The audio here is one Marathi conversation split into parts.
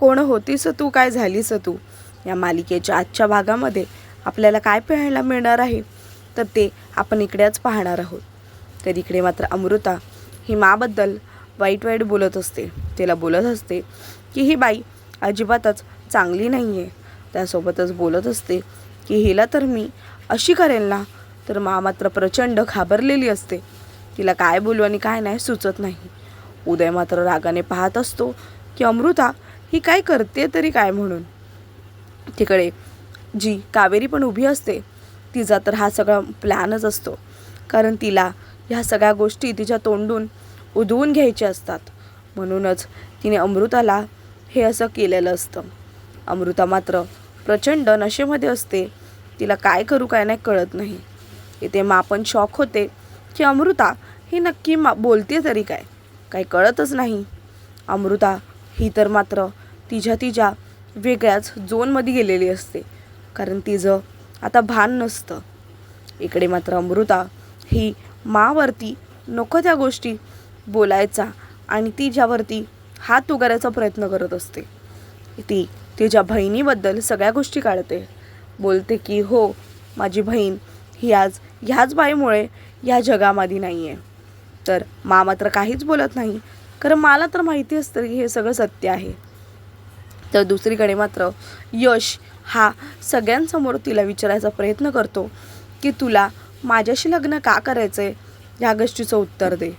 कोण होतीस तू? काय झालीस तू? या मालिकेच्या आजच्या भागामध्ये आपल्याला काय पाहायला मिळणार आहे? तर ते आपण इकडेच पाहणार आहोत. तर इकडे मात्र अमृता ही माबद्दल वाईट वाईट बोलत असते. तिला बोलत असते की ही बाई अजिबातच चांगली नाही आहे त्यासोबतच बोलत असते की हिला तर मी अशी करेल ना? तर मा मात्र प्रचंड घाबरलेली असते. तिला काय बोलू आणि काय नाही सुचत नाही. उदय मात्र रागाने पाहत असतो की अमृता ही काय करते तरी काय म्हणून? तिकडे जी कावेरी पण उभी असते तिचा तर हा सगळा प्लॅनच असतो. कारण तिला ह्या सगळ्या गोष्टी तिच्या तोंडून उधवून घ्यायच्या असतात. म्हणूनच तिने अमृताला हे असं केलेलं असतं. अमृता मात्र प्रचंड नशेमध्ये असते. तिला काय करू काय नाही कळत नाही. इथे मापन शॉक होते की अमृता ही नक्की मा बोलते तरी काय? काही कळतच नाही. अमृता ही तर मात्र तिच्या तिच्या वेगळ्याच झोनमध्ये गेलेली असते. कारण तिचं आता भान नसतं. इकडे मात्र अमृता ही मावरती नको त्या गोष्टी बोलायचा आणि तिच्यावरती हात उगारायचा प्रयत्न करत असते. ती तिच्या बहिणीबद्दल सगळ्या गोष्टी काढते. बोलते की हो माझी बहीण ही आज ह्याच बाईमुळे या जगामध्ये नाही आहे तर मा मात्र काहीच बोलत नाही. कारण मला तर माहिती असतं की हे सगळं सत्य आहे. तर दुसरीकडे मात्र यश हा सगळ्यांसमोर तिला विचारायचा प्रयत्न करतो की तुला माझ्याशी लग्न का करायचं आहे ह्या गोष्टीचं उत्तर दे.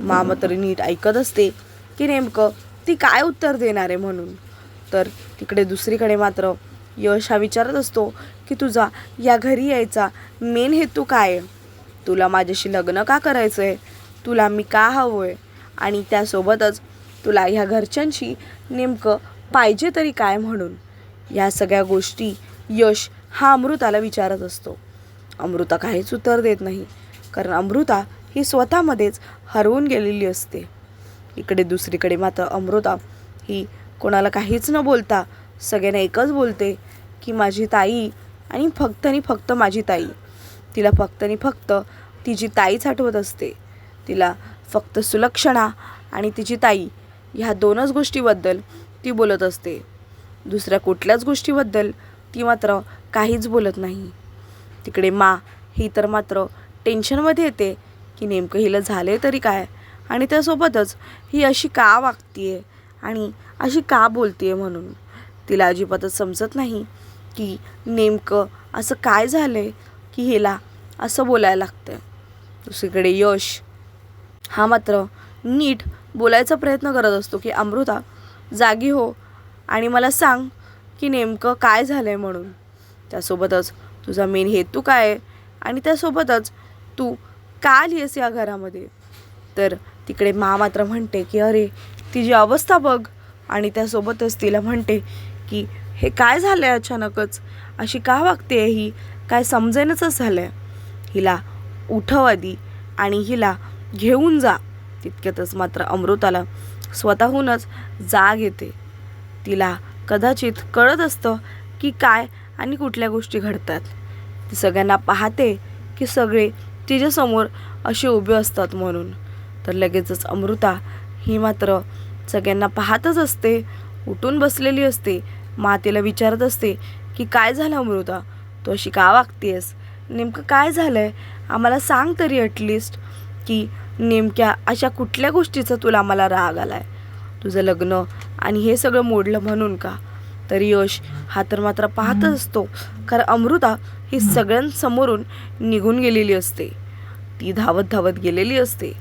मा मात्र नीट ऐकत असते की नेमकं ती काय उत्तर देणार आहे म्हणून. तर तिकडे दुसरीकडे मात्र यश हा विचारत असतो की तुझा या घरी यायचा मेन हेतू काय आहे? तुला माझ्याशी लग्न का करायचं आहे तुला मी का हवं आहे आणि त्यासोबतच तुला ह्या घरच्यांशी नेमकं पाहिजे तरी काय म्हणून? ह्या सगळ्या गोष्टी यश हा अमृताला विचारत असतो. अमृता काहीच उत्तर देत नाही कारण अमृता ही स्वतःमध्येच हरवून गेलेली असते. इकडे दुसरीकडे मात्र अमृता ही कोणाला काहीच न बोलता सगळ्यांना एकच बोलते की माझी ताई आणि फक्त आणि फक्त माझी ताई. तिला फक्त आणि फक्त तिची ताईच आठवत असते. तिला फक्त सुलक्षणा आणि तिची ताई ह्या दोनच गोष्टीबद्दल ती बोलत असते. दुसऱ्या कुठल्याच गोष्टीबद्दल ती मात्र काहीच बोलत नाही. तिकडे मा ही तर मात्र टेन्शनमध्ये येते की नेमकं हिला झाले तरी काय आणि त्यासोबतच ही अशी का वागतीये आणि अशी का बोलतीये म्हणून. तिला अजिबातच समजत नाही की नेमकं असं काय झालं आहे की हिला असं बोलायला लागतं दुसरीकडे यश हा मात्र नीट बोलायचा प्रयत्न करत असतो की अमृता जागी हो आणि मला सांग की नेमकं काय झालं आहे म्हणून. त्यासोबतच तुझा मेन हेतू काय आहे आणि त्यासोबतच तू का आली आहेस या घरामध्ये? तर तिकडे मा मात्र म्हणते की अरे तिची अवस्था बघ. आणि त्यासोबतच तिला म्हणते की हे काय झालं आहे अचानकच? अशी का वागते ही? काय समजेनच झालं आहे हिला उठव आधी आणि हिला घेऊन जा. तितक्यातच मात्र अमृताला स्वतःहूनच जाग येते. तिला कदाचित कळत असतं की काय आणि कुठल्या गोष्टी घडतात. ती सगळ्यांना पाहते की सगळे तिच्यासमोर असे उभे असतात म्हणून. तर लगेचच अमृता ही मात्र सगळ्यांना पाहतच असते उठून बसलेली असते मातेला विचारत असते की काय झालं अमृता? तू अशी का वागतेस? नेमकं काय झालं आहे आम्हाला सांग तरी ॲटलिस्ट की नेमक्या अशा कुठल्या गोष्टीचा तुला मला राग आला आहे तुझं लग्न आणि हे सगळं मोडलं म्हणून का? तर यश हा तर मात्र पाहतच असतो. कारण अमृता ही सगळ्यांसमोरून निघून गेलेली असते. ती धावत धावत गेलेली असते.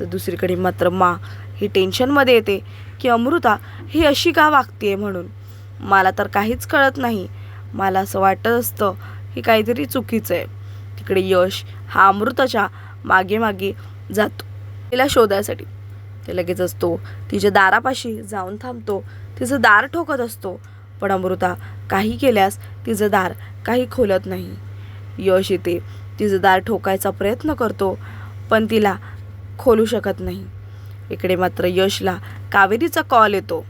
तर दुसरीकडे मात्र मा ही टेन्शनमध्ये येते की अमृता ही अशी का वागते म्हणून? मला तर काहीच कळत नाही. मला असं वाटत असतं की काहीतरी चुकीचं आहे. तिकडे यश हा अमृताच्या मागे मागे जातो. तिला शोधायसाठी. ते लगेच असतो. तिच्या दारापाशी जाऊन थांबतो. तिचं दार ठोकत असतो. पण अमृता काही केल्यास तिचं दार काही खोलत नाही. यश येते. तिचं दार ठोकायचा प्रयत्न करतो पण तिला खोलू शकत नाही. इकडे मात्र यशला कावेरीचा कॉल येतो.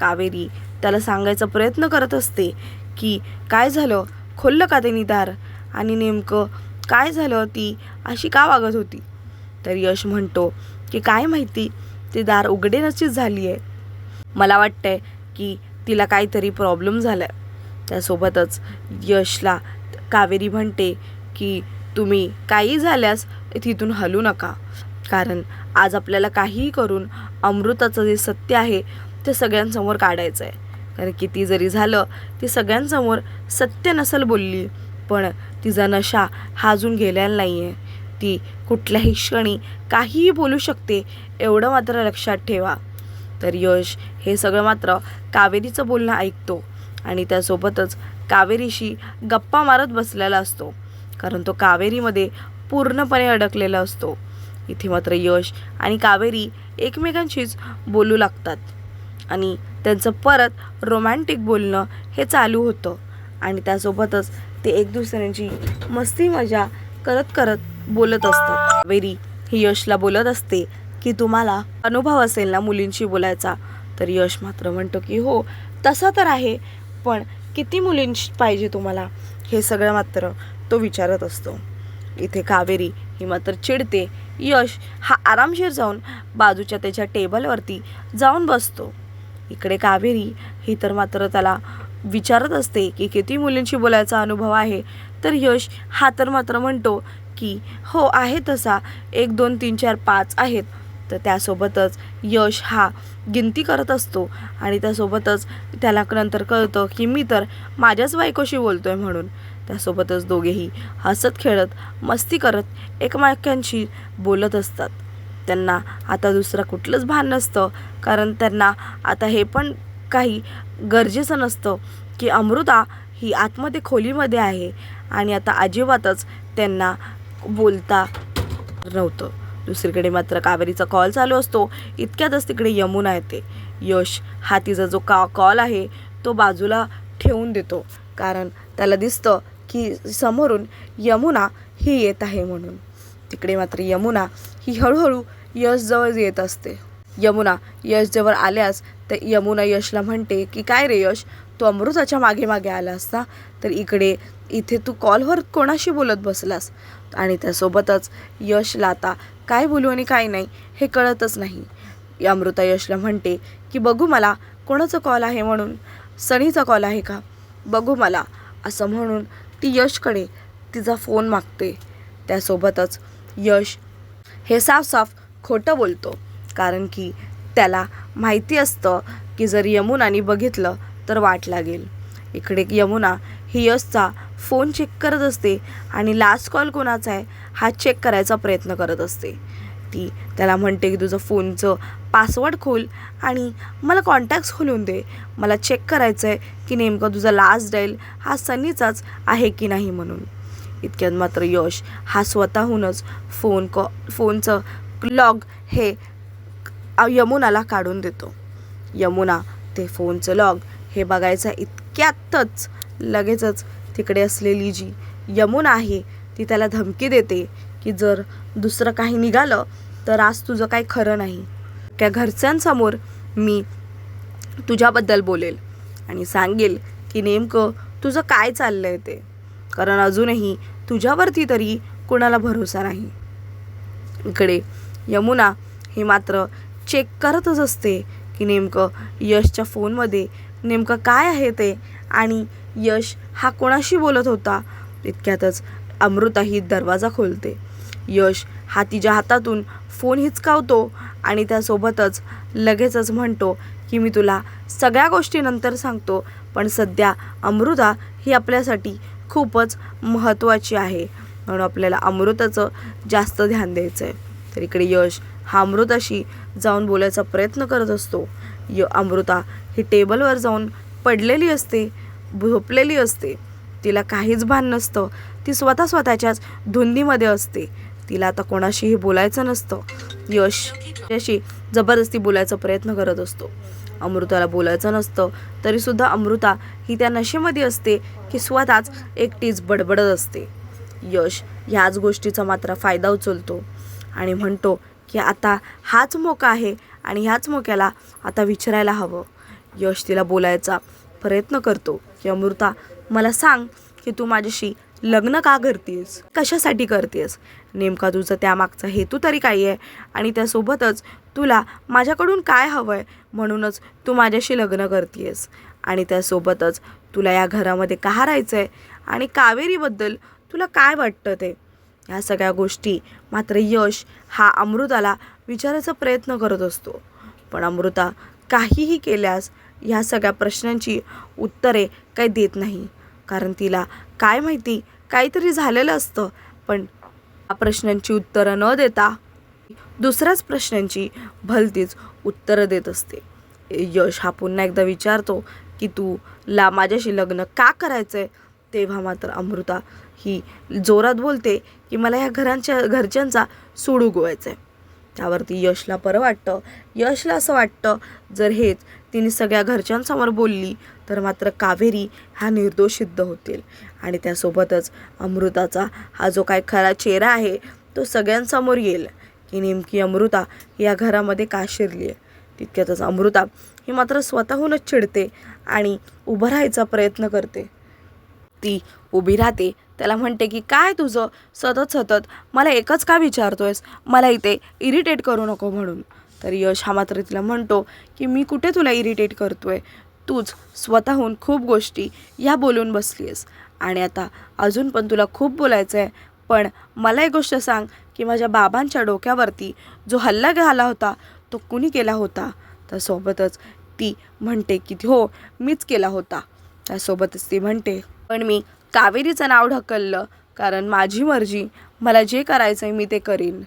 कावेरी त्याला सांगायचा प्रयत्न करत असते की काय झालं? खोललं का त्यांनी दार? आणि नेमकं काय झालं? ती अशी का वागत होती? तर यश म्हणतो की काय माहिती ती दार उघडेनशीच झाली आहे मला वाटतंय की तिला काहीतरी प्रॉब्लेम झाला आहे त्यासोबतच यशला कावेरी म्हणते की तुम्ही काही झाल्यास तिथून हलू नका. कारण आज आपल्याला काहीही करून अमृताचं जे सत्य आहे ते सगळ्यांसमोर काढायचं आहे कारण किती जरी झालं ती सगळ्यांसमोर सत्य नसल बोलली पण तिचा नशा हा अजून गेलेला नाही आहे ती कुठल्याही क्षणी काहीही बोलू शकते एवढं मात्र लक्षात ठेवा. तर यश हे सगळं मात्र कावेरीचं बोलणं ऐकतो आणि त्यासोबतच कावेरीशी गप्पा मारत बसलेला असतो कारण तो कावेरीमध्ये पूर्णपणे अडकलेला असतो. इथे मात्र यश आणि कावेरी एकमेकांशीच बोलू लागतात आणि त्यांचं परत रोमॅन्टिक बोलणं हे चालू होतं आणि त्यासोबतच ते एक दुसऱ्यांची मस्ती मजा करत करत बोलत असतात. कावेरी ही यशला बोलत असते की तुम्हाला अनुभव असेल ना मुलींशी बोलायचा तर यश मात्र म्हणतो की हो तसा तर आहे पण किती मुलींशी पाहिजे तुम्हाला? हे सगळं मात्र तो विचारत असतो. इथे कावेरी ही मात्र चिडते. यश हा आरामशीर जाऊन बाजूच्या त्याच्या टेबलवरती जाऊन बसतो. इकडे कावेरी ही तर मात्र त्याला विचारत असते की किती मुलींशी बोलायचा अनुभव आहे तर यश हा तर मात्र म्हणतो की हो आहे तसा. एक दोन तीन चार पाच आहेत. तर त्यासोबतच यश हा गिनती करत असतो. आणि त्यासोबतच त्याला नंतर कळतं की मी तर माझ्याच बायकोशी बोलतो आहे म्हणून. त्यासोबतच दोघेही हसत खेळत मस्ती करत एकमेकांशी बोलत असतात. त्यांना आता दुसरं कुठलंच भान नसतं. कारण त्यांना आता हे पण काही गरजेचं नसतं की अमृता ही आतमध्ये खोलीमध्ये आहे. आणि आता अजिबातच त्यांना बोलता नव्हतं. दुसरीकडे मात्र कावेरीचा कॉल चालू असतो. इतक्यातच तिकडे यमुना येते. यश हा तिचा जो का कॉल आहे तो बाजूला ठेवून देतो. कारण त्याला दिसतं की समोरून यमुना ही येत आहे म्हणून. तिकडे मात्र यमुना ही हळूहळू यशजवळ येत असते. यमुना यश जवळ आल्यास तर यमुना यशला म्हणते की काय रे यश? तू अमृताच्या मागे मागे आला असता तर इकडे इथे तू कॉलवर कोणाशी बोलत बसलास? आणि त्यासोबतच यशला आता काय बोलू आणि काय नाही हे कळतच नाही. अमृता यशला म्हणते की बघू मला कोणाचा कॉल आहे म्हणून? सनीचा कॉल आहे का? बघू मला. असं म्हणून ती यशकडे तिचा फोन मागते. त्यासोबतच यश हे साफ साफ खोटं बोलतो. कारण की त्याला माहिती असतं की जर यमुनाने बघितलं तर वाट लागेल. इकडे यमुना ही यशचा फोन चेक करत असते आणि लास्ट कॉल कोणाचा आहे हा चेक करायचा प्रयत्न करत असते. ती त्याला म्हणते की तुझं फोनचं पासवर्ड खोल आणि मला कॉन्टॅक्ट्स खोलून दे. मला चेक करायचं आहे की नेमकं तुझा लास्ट डायल हा सनीचाच आहे की नाही म्हणून. इतक्यात मात्र यश हा स्वतःहूनच फोन कॉ फोनचं लॉग हे यमुनाला काढून देतो. यमुना ते फोनचं लॉग हे बघायचं इतक्यातच लगेचच तिकडे असलेली जी यमुना आहे ती त्याला धमकी देते की जर दुसरं काही निघालं तर आज तुझं काही खरं नाही. त्या घरच्यांसमोर मी तुझ्याबद्दल बोलेल आणि सांगेल की नेमकं तुझं काय चाललं आहे ते. कारण अजूनही तुझ्यावरती तरी कुणाला भरोसा नाही. इकडे यमुना हे मात्र चेक करतच असते की नेमकं यशच्या फोनमध्ये नेमकं काय आहे ते. आणि यश हा कोणाशी बोलत होता? इतक्यातच अमृता ही दरवाजा खोलते. यश हा तिच्या हातातून फोन हिचकावतो आणि त्यासोबतच लगेचच म्हणतो की मी तुला सगळ्या गोष्टीनंतर सांगतो पण सध्या अमृता ही आपल्यासाठी खूपच महत्त्वाची आहे म्हणून आपल्याला अमृताचं जास्त ध्यान द्यायचं आहे तर इकडे यश हा अमृताशी जाऊन बोलायचा प्रयत्न करत असतो. य अमृता ही टेबलवर जाऊन पडलेली असते झोपलेली असते. तिला काहीच भान नसतं. ती स्वतः स्वतःच्याच धुंदीमध्ये असते. तिला आता कोणाशीही बोलायचं नसतं. यश यशी जबरदस्ती बोलायचा प्रयत्न करत असतो. अमृताला बोलायचं नसतं तरीसुद्धा अमृता ही त्या नशेमध्ये असते की स्वतःच एकटीच बडबडत असते. यश ह्याच गोष्टीचा मात्र फायदा उचलतो आणि म्हणतो की आता हाच मोका आहे आणि ह्याच मोक्याला आता विचारायला हवं. यश तिला बोलायचा प्रयत्न करतो. की अमृता मला सांग की तू माझ्याशी लग्न का करतेस कशासाठी करतेस नेमका तुझं त्यामागचा हेतू तरी काय आहे? आणि त्यासोबतच तुला माझ्याकडून काय हवं आहे म्हणूनच तू माझ्याशी लग्न करतेस आणि त्यासोबतच तुला या घरामध्ये का राहायचं आहे आणि कावेरीबद्दल तुला काय वाटतं ते? ह्या सगळ्या गोष्टी. मात्र यश हा अमृताला विचारायचा प्रयत्न करत असतो. पण अमृता काहीही केल्यास ह्या सगळ्या प्रश्नांची उत्तरे काही देत नाही. कारण तिला काय माहिती काहीतरी झालेलं असतं. पण या प्रश्नांची उत्तरं न देता दुसऱ्याच प्रश्नांची भलतीच उत्तरं देत असते. यश हा पुन्हा एकदा विचारतो की तू ला माझ्याशी लग्न का करायचं आहे तेव्हा मात्र अमृता ही जोरात बोलते की मला ह्या घरांच्या घरच्यांचा सूड उगवायचा आहे त्यावरती यशला बरं वाटतं. यशला असं वाटतं जर हेच तिने सगळ्या घरच्यांसमोर बोलली तर मात्र कावेरी हा निर्दोष सिद्ध होतील. आणि त्यासोबतच अमृताचा हा जो काय खरा चेहरा आहे तो सगळ्यांसमोर येईल. की नेमकी अमृता या घरामध्ये का शिरली आहे तितक्यातच अमृता ही मात्र स्वतःहूनच चिडते आणि उभं राहायचा प्रयत्न करते. ती उभी राहते त्याला म्हणते की काय तुझं? सतत सतत. मला एकच का विचारतोयस? मला इथे इरिटेट करू नको म्हणून. तर यश हा मात्र तिला म्हणतो की मी कुठे तुला इरिटेट करतोय? तूच स्वतःहून खूप गोष्टी या बोलून बसली आहेस आणि आता अजून पण तुला खूप बोलायचं आहे पण मला एक गोष्ट सांग की माझ्या बाबांच्या डोक्यावरती जो हल्ला झाला होता तो कुणी केला होता? त्यासोबतच ती म्हणते की हो मीच केला होता. त्यासोबतच ती म्हणते पण मी कावेरीचं नाव ढकललं कारण माझी मर्जी मला जे करायचं आहे मी ते करीन.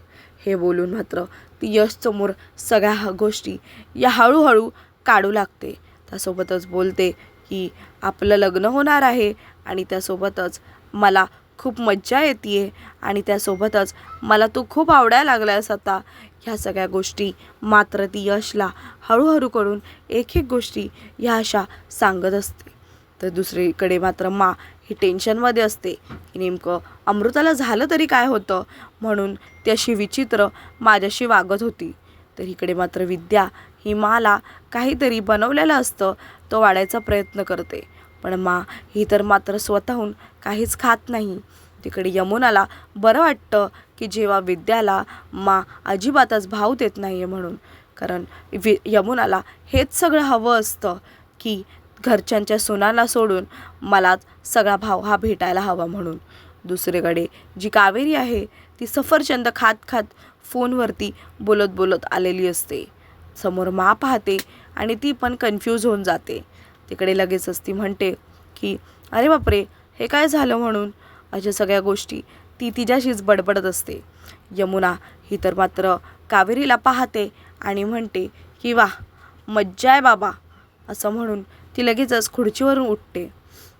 हे बोलून मात्र ती यशसमोर सगळ्या गोष्टी या हळूहळू काढू लागते. त्यासोबतच बोलते की आपलं लग्न होणार आहे आणि त्यासोबतच मला खूप मज्जा येते आणि त्यासोबतच मला तू खूप आवडायला लागलायस आता ह्या सगळ्या गोष्टी मात्र ती यशला हळूहळू करून एक एक गोष्टी ह्या अशा सांगत असते. तर दुसरीकडे मात्र मा ही टेन्शनमध्ये असते. की नेमकं अमृताला झालं तरी काय होतं? म्हणून ती अशी विचित्र माझ्याशी वागत होती. तर इकडे मात्र विद्या ही माला काहीतरी बनवलेलं असतं तो वाढायचा प्रयत्न करते. पण मा ही तर मात्र स्वतःहून काहीच खात नाही. तिकडे यमुनाला बरं वाटतं की जेव्हा विद्याला मा अजिबातच भाव देत नाही आहे म्हणून. कारण वि यमुनाला हेच सगळं हवं असतं की घरच्यांच्या सुनांना सोडून मलाच सगळा भाव हा भेटायला हवा म्हणून. दुसरीकडे जी कावेरी आहे ती सफरचंद खात खात फोनवरती बोलत बोलत आलेली असते. समोर मा पाहते आणि ती पण कन्फ्यूज होऊन जाते. तिकडे लगेचच ती म्हणते की अरे बापरे हे काय झालं म्हणून? अशा सगळ्या गोष्टी ती तिच्याशीच बडबडत असते. यमुना ही तर मात्र कावेरीला पाहते आणि म्हणते की वा मज्जा आहे बाबा असं म्हणून ती लगेचच खुर्चीवरून उठते.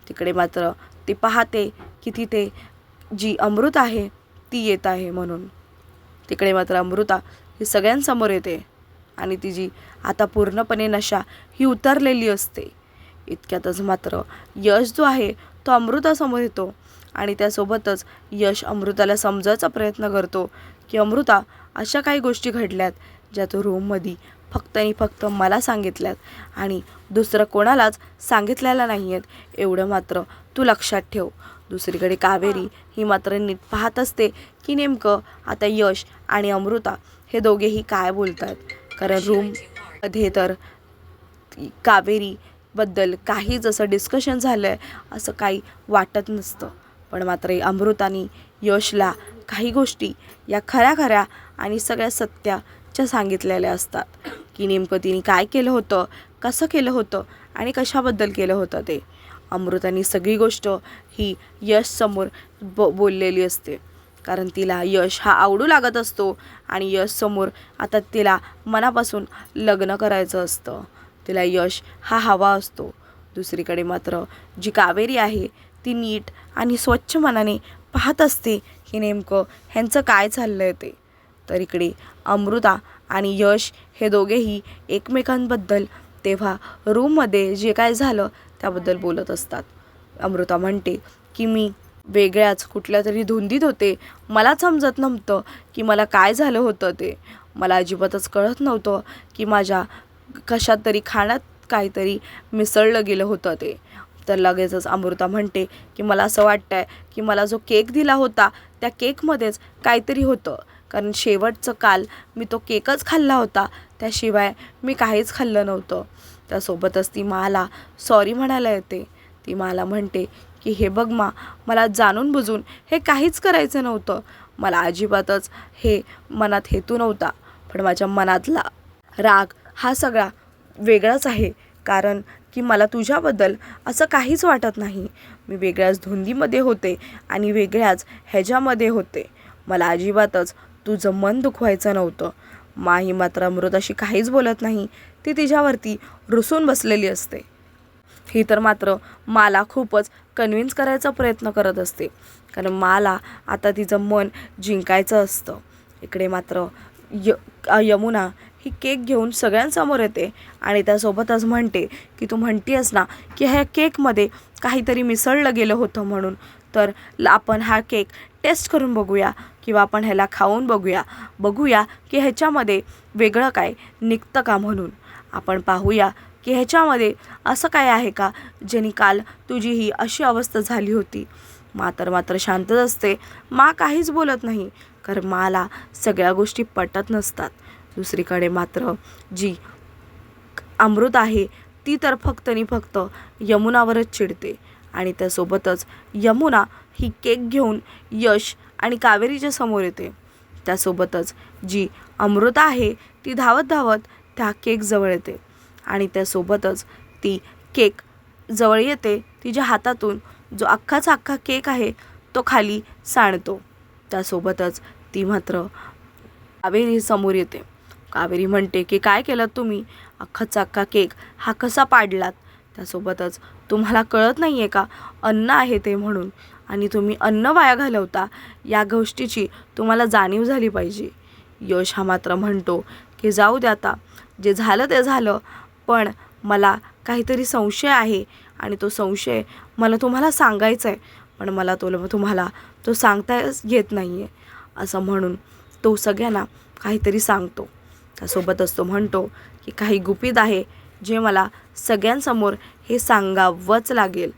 तिकडे मात्र ती पाहते की तिथे जी अमृत आहे ती येत आहे म्हणून. तिकडे मात्र अमृता ही सगळ्यांसमोर येते आणि तिची आता पूर्णपणे नशा ही उतरलेली असते. इतक्यातच मात्र यश जो आहे तो अमृतासमोर येतो आणि त्यासोबतच यश अमृताला समजायचा प्रयत्न करतो की अमृता अशा काही गोष्टी घडल्यात ज्या तो रूममध्ये फक्त आणि फक्त मला सांगितल्यात आणि दुसरं कोणालाच सांगितलेल्या नाही आहेत एवढं मात्र तू लक्षात ठेव. दुसरीकडे कावेरी ही मात्र नीट पाहत असते की नेमकं आता यश आणि अमृता हे दोघेही काय बोलत आहेत कारण रूममध्ये तर कावेरीबद्दल काही जसं डिस्कशन झालं आहे असं काही वाटत नसतं. पण मात्र अमृतानी यशला काही गोष्टी या खऱ्या खऱ्या आणि सगळ्या सत्या सत्याच्या सांगितलेल्या असतात की नेमकं तिने काय केलं होतं कसं केलं होतं आणि कशाबद्दल केलं होतं ते. अमृतानी सगळी गोष्ट ही यशसमोर ब बोललेली असते. कारण तिला यश हा आवडू लागत असतो आणि यशसमोर आता तिला मनापासून लग्न करायचं असतं. तिला यश हा हवा असतो. दुसरीकडे मात्र जी कावेरी आहे ती नीट आणि स्वच्छ मनाने पाहत असते की नेमकं ह्यांचं काय चाललं आहे ते. तर इकडे अमृता आणि यश हे दोघेही एकमेकांबद्दल तेव्हा रूममध्ये जे काय झालं त्याबद्दल बोलत असतात. अमृता म्हणते की मी वेगळ्याच कुठल्या तरी धुंदीत होते. मलाच समजत नव्हतं की मला काय झालं होतं ते. मला अजिबातच कळत नव्हतं की माझ्या कशात तरी खाण्यात काहीतरी मिसळलं गेलं होतं ते. तर लगेचच अमृता म्हणते की मला असं वाटतं आहे की मला जो केक दिला होता त्या केकमध्येच काहीतरी होतं. कारण शेवटचं काल मी तो केकच खाल्ला होता. त्याशिवाय मी काहीच खाल्लं नव्हतं. त्यासोबतच ती मला सॉरी म्हणायला येते. ती मला म्हणते की हे बघ मा मला जाणून बुजून हे काहीच करायचं नव्हतं. मला अजिबातच हे मनात हेतू नव्हता. पण माझ्या मनातला राग हा सगळा वेगळाच आहे. कारण की मला तुझ्याबद्दल असं काहीच वाटत नाही. मी वेगळ्याच धुंदीमध्ये होते आणि वेगळ्याच ह्याच्यामध्ये होते. मला अजिबातच तुझं मन दुखवायचं नव्हतं. माही मात्र अमृताशी काहीच बोलत नाही. ती तिच्यावरती रुसून बसलेली असते. ही तर मात्र माला खूपच कन्व्हिन्स करायचा प्रयत्न करत असते. कारण माला आता तिचं मन जिंकायचं असतं. इकडे मात्र य यमुना ही केक घेऊन सगळ्यांसमोर येते आणि त्यासोबतच म्हणते की तू म्हणतीयस ना की ह्या केकमध्ये काहीतरी मिसळलं गेलं होतं म्हणून. तर आपण हा केक टेस्ट करून बघूया किंवा आपण ह्याला खाऊन बघूया. बघूया की ह्याच्यामध्ये वेगळं काय निघतं का म्हणून. आपण पाहूया की ह्याच्यामध्ये असं काय आहे का ज्याने काल तुझी ही अशी अवस्था झाली होती. मा तर मात्र शांतच असते. मा काहीच बोलत नाही कारण माला सगळ्या गोष्टी पटत नसतात. दुसरीकडे मात्र जी अमृत आहे ती तर फक्त आणि फक्त यमुनावरच चिडते. आणि त्यासोबतच यमुना ही केक घेऊन यश आणि कावेरीच्या समोर येते. त्यासोबतच जी अमृता आहे ती धावत धावत त्या केक जवळ येते. आणि त्यासोबतच ती केक जवळ येते तिच्या हातातून जो अख्खाचा अख्खा केक आहे तो खाली सांडतो. त्यासोबतच ती मात्र कावेरी समोर येते. कावेरी म्हणते की काय केलं तुम्ही? अख्खाचा अख्खा केक हा कसा पाडलात? त्यासोबतच तुम्हाला कळत नाही आहे का? अन्न आहे ते म्हणून. आणि तुम्ही अन्न वाया घालवता या गोष्टीची तुम्हाला जाणीव झाली पाहिजे. यश हा मात्र म्हणतो की जाऊ द्या आता. जे झालं ते झालं पण मला काहीतरी संशय आहे आणि तो संशय मला तुम्हाला सांगायचा आहे पण मला तो तुम्हाला तो सांगता येत नाही आहे असं म्हणून तो सगळ्यांना काहीतरी सांगतो. त्यासोबतच तो म्हणतो की काही गुपित आहे जे मला सगळ्यांसमोर हे सांगावंच लागेल.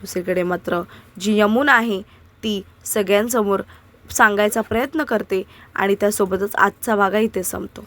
दुसरीकडे मात्र जी यमुना आहे ती सगळ्यांसमोर सांगायचा प्रयत्न करते आणि त्यासोबतच आजचा भागा इथे संपतो.